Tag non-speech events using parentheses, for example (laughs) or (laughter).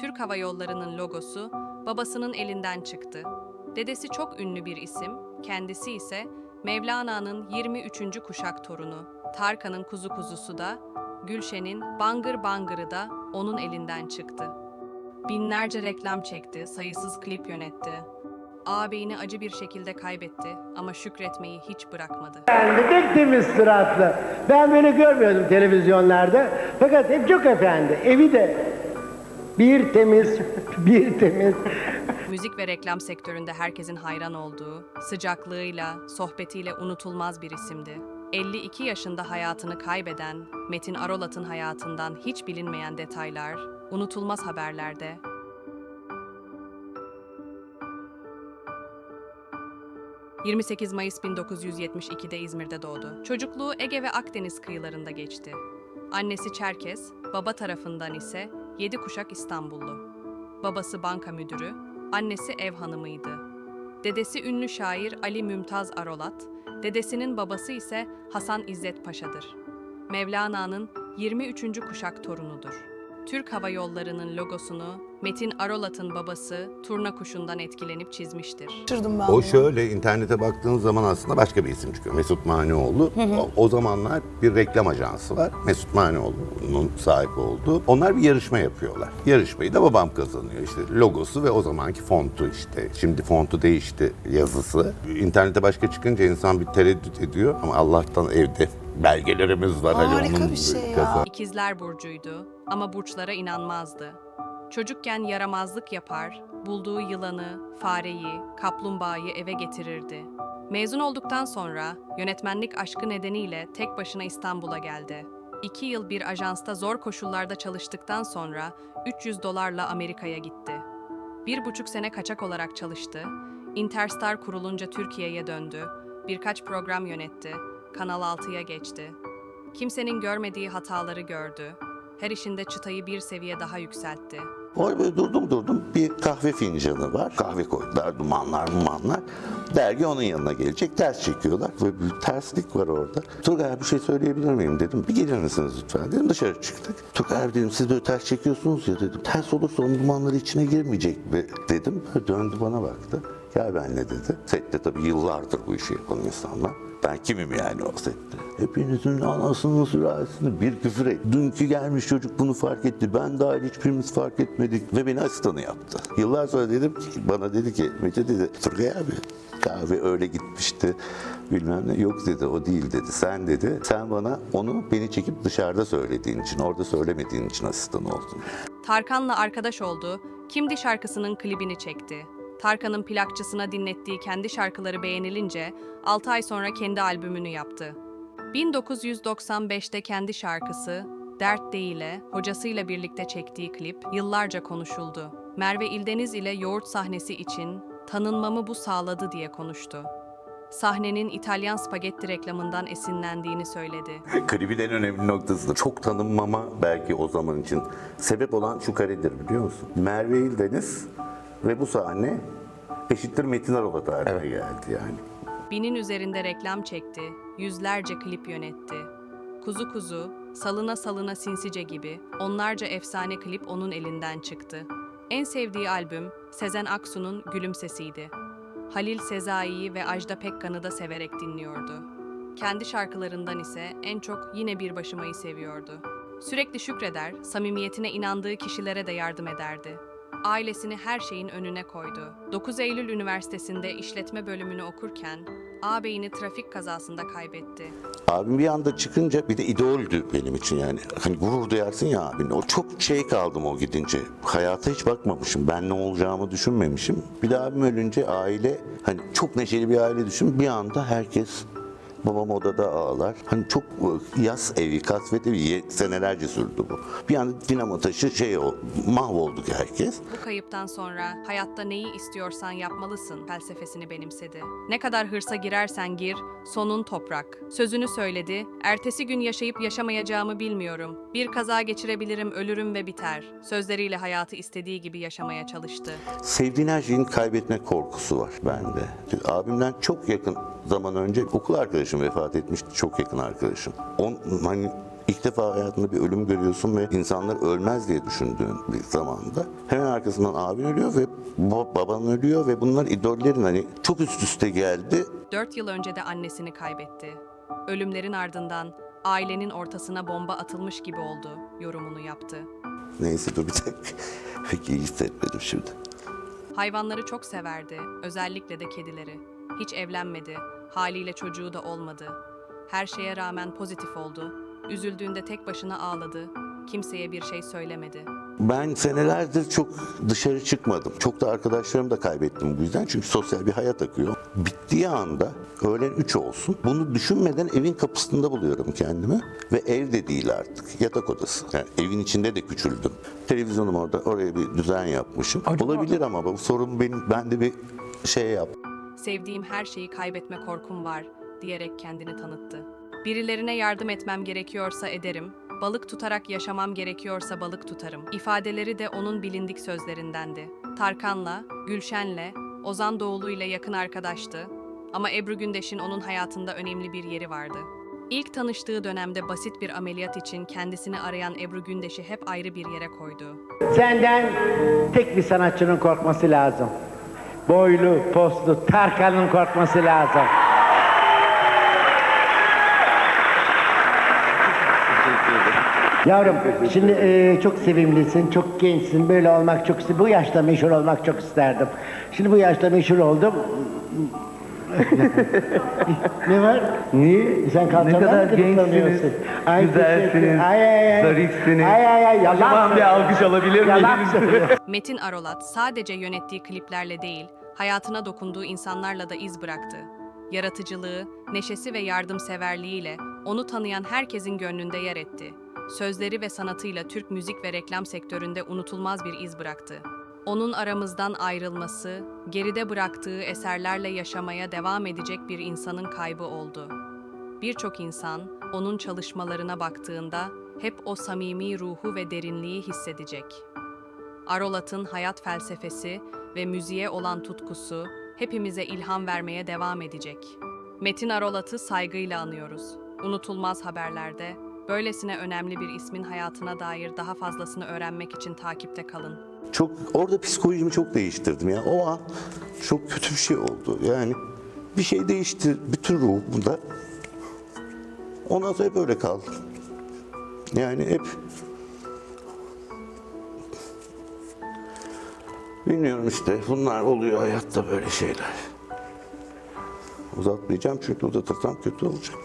Türk Hava Yolları'nın logosu babasının elinden çıktı. Dedesi çok ünlü bir isim, kendisi ise Mevlana'nın 23. kuşak torunu. Tarkan'ın kuzu kuzusu da, Gülşen'in Bangır Bangır'ı da onun elinden çıktı. Binlerce reklam çekti, sayısız klip yönetti. Ağabeyini acı bir şekilde kaybetti ama şükretmeyi hiç bırakmadı. Efendi, pek temiz suratlı. Ben böyle görmüyordum televizyonlarda. Fakat hep çok efendi. Evi de bir temiz, bir temiz. Müzik ve reklam sektöründe herkesin hayran olduğu, sıcaklığıyla, sohbetiyle unutulmaz bir isimdi. 52 yaşında hayatını kaybeden Metin Arolat'ın hayatından hiç bilinmeyen detaylar, unutulmaz haberlerde. ...28 Mayıs 1972'de İzmir'de doğdu. Çocukluğu Ege ve Akdeniz kıyılarında geçti. Annesi Çerkes, baba tarafından ise yedi kuşak İstanbullu. Babası banka müdürü, annesi ev hanımıydı. Dedesi ünlü şair Ali Mümtaz Arolat, dedesinin babası ise Hasan İzzet Paşa'dır. Mevlana'nın 23. kuşak torunudur. Türk Hava Yolları'nın logosunu Metin Arolat'ın babası Turna Kuşu'ndan etkilenip çizmiştir. Ben. O buna. şöyle internete baktığın zaman aslında başka bir isim çıkıyor. Mesut Manioğlu. O, o zamanlar bir reklam ajansı var. Mesut Manioğlu'nun sahibi olduğu. Onlar bir yarışma yapıyorlar. Yarışmayı da babam kazanıyor. İşte logosu ve o zamanki fontu işte. Şimdi fontu değişti yazısı. İnternete başka çıkınca insan bir tereddüt ediyor ama Allah'tan evde belgelerimiz var. Hani Harika onun bir şey ya. İkizler burcuydu ama burçlara inanmazdı. Çocukken yaramazlık yapar, bulduğu yılanı, fareyi, kaplumbağayı eve getirirdi. Mezun olduktan sonra yönetmenlik aşkı nedeniyle tek başına İstanbul'a geldi. İki yıl bir ajansta zor koşullarda çalıştıktan sonra 300 dolarla Amerika'ya gitti. Bir buçuk sene kaçak olarak çalıştı. Interstar kurulunca Türkiye'ye döndü. Birkaç program yönetti. Kanal 6'ya geçti. Kimsenin görmediği hataları gördü. Her işinde çıtayı bir seviye daha yükseltti. Orada böyle durdum durdum bir kahve fincanı var. Kahve koydular dumanlar dumanlar. Dergi onun yanına gelecek. Ders çekiyorlar. Ve bir terslik var orada. Turgay bir şey söyleyebilir miyim dedim. Bir gelir misiniz lütfen dedim. Dışarı çıktık. Turgay dedim siz böyle ters çekiyorsunuz ya dedim. Ters olursa onun dumanları içine girmeyecek mi dedim. Böyle döndü bana baktı. Gel benimle dedi. Sette tabii yıllardır bu işi yapan insanlar. Ben kimim yani o sette? Hepinizin anasının sülalesini bir küfür et. Dünkü gelmiş çocuk bunu fark etti. Ben dahil hiçbirimiz fark etmedik. Ve beni asistanı yaptı. Yıllar sonra dedim ki, bana dedi ki, Mete dedi, Turgay abi kahve öyle gitmişti. Bilmem ne. Yok dedi o değil dedi. Sen dedi. Sen bana onu beni çekip dışarıda söylediğin için, orada söylemediğin için asistan oldun. Tarkan'la arkadaş oldu, Kimdi şarkısının klibini çekti. Tarkan'ın plakçısına dinlettiği kendi şarkıları beğenilince 6 ay sonra kendi albümünü yaptı. 1995'te kendi şarkısı Dert Değil'e hocasıyla birlikte çektiği klip yıllarca konuşuldu. Merve İldeniz ile yoğurt sahnesi için tanınmamı bu sağladı diye konuştu. Sahnenin İtalyan spagetti reklamından esinlendiğini söyledi. Klibin en önemli noktası da çok tanınmama belki o zaman için sebep olan şu karedir biliyor musun? Merve İldeniz ve bu sahne eşittir Metin Arola tarihine geldi yani. Binin üzerinde reklam çekti, yüzlerce klip yönetti. Kuzu Kuzu, Salına Salına Sinsice gibi onlarca efsane klip onun elinden çıktı. En sevdiği albüm Sezen Aksu'nun Gülümsesiydi. Halil Sezai'yi ve Ajda Pekkan'ı da severek dinliyordu. Kendi şarkılarından ise en çok Yine Bir Başımayı seviyordu. Sürekli şükreder, samimiyetine inandığı kişilere de yardım ederdi. Ailesini her şeyin önüne koydu. 9 Eylül Üniversitesi'nde işletme bölümünü okurken ağabeyini trafik kazasında kaybetti. Abim bir anda çıkınca bir de idoldü benim için yani. Hani gurur duyarsın ya abin. O çok şey kaldım o gidince. Hayata hiç bakmamışım. Ben ne olacağımı düşünmemişim. Bir de abim ölünce aile hani çok neşeli bir aile düşün. Bir anda herkes Babam odada ağlar. Hani çok e, yaz evi, kasvet evi senelerce sürdü bu. Bir anda dinamo taşı şey o, mahvolduk herkes. Bu kayıptan sonra hayatta neyi istiyorsan yapmalısın felsefesini benimsedi. Ne kadar hırsa girersen gir, sonun toprak. Sözünü söyledi, ertesi gün yaşayıp yaşamayacağımı bilmiyorum. Bir kaza geçirebilirim, ölürüm ve biter. Sözleriyle hayatı istediği gibi yaşamaya çalıştı. Sevdiğin her şeyin kaybetme korkusu var bende. Abimden çok yakın zaman önce okul arkadaşım vefat etmişti. Çok yakın arkadaşım. On, hani İlk defa hayatında bir ölüm görüyorsun ve insanlar ölmez diye düşündüğün bir zamanda hemen arkasından abin ölüyor ve ba- baban ölüyor ve bunlar idollerin hani çok üst üste geldi. 4 yıl önce de annesini kaybetti. Ölümlerin ardından ailenin ortasına bomba atılmış gibi oldu yorumunu yaptı. Neyse dur bir dakika. (laughs) Pek iyi hissetmedim şimdi. Hayvanları çok severdi, özellikle de kedileri. Hiç evlenmedi, haliyle çocuğu da olmadı. Her şeye rağmen pozitif oldu. Üzüldüğünde tek başına ağladı. Kimseye bir şey söylemedi. Ben senelerdir çok dışarı çıkmadım. Çok da arkadaşlarımı da kaybettim bu yüzden. Çünkü sosyal bir hayat akıyor. Bittiği anda öğlen 3 olsun. Bunu düşünmeden evin kapısında buluyorum kendimi. Ve ev de değil artık. Yatak odası. Yani evin içinde de küçüldüm. Televizyonum orada. Oraya bir düzen yapmışım. Olabilir ama bu sorun benim. Ben de bir şey yap. Sevdiğim her şeyi kaybetme korkum var diyerek kendini tanıttı. Birilerine yardım etmem gerekiyorsa ederim, balık tutarak yaşamam gerekiyorsa balık tutarım. İfadeleri de onun bilindik sözlerindendi. Tarkan'la, Gülşen'le, Ozan Doğulu ile yakın arkadaştı ama Ebru Gündeş'in onun hayatında önemli bir yeri vardı. İlk tanıştığı dönemde basit bir ameliyat için kendisini arayan Ebru Gündeş'i hep ayrı bir yere koydu. Senden tek bir sanatçının korkması lazım. Boylu, postlu, Tarkan'ın korkması lazım. Yavrum şimdi e, çok sevimlisin, çok gençsin, böyle olmak çok. Bu yaşta meşhur olmak çok isterdim. Şimdi bu yaşta meşhur oldum. (laughs) ne var? Niye? Sen kalçandan ne kadar mı gençsiniz, Ay, güzelsiniz, teşekkür- ay, ay, ay. zarifsiniz. Ay ay ay, yalan Kocaman bir alkış alabilir Yalan miyiz? söylüyor. (laughs) Metin Arolat sadece yönettiği kliplerle değil, hayatına dokunduğu insanlarla da iz bıraktı. Yaratıcılığı, neşesi ve yardımseverliğiyle onu tanıyan herkesin gönlünde yer etti. Sözleri ve sanatıyla Türk müzik ve reklam sektöründe unutulmaz bir iz bıraktı. Onun aramızdan ayrılması, geride bıraktığı eserlerle yaşamaya devam edecek bir insanın kaybı oldu. Birçok insan onun çalışmalarına baktığında hep o samimi ruhu ve derinliği hissedecek. Arolat'ın hayat felsefesi ve müziğe olan tutkusu hepimize ilham vermeye devam edecek. Metin Arolat'ı saygıyla anıyoruz. Unutulmaz haberlerde böylesine önemli bir ismin hayatına dair daha fazlasını öğrenmek için takipte kalın. Çok orada psikolojimi çok değiştirdim ya. O an çok kötü bir şey oldu. Yani bir şey değişti bütün ruhumda. Ondan sonra hep öyle kaldım. Yani hep Bilmiyorum işte bunlar oluyor hayatta böyle şeyler. Uzatmayacağım çünkü uzatırsam kötü olacak.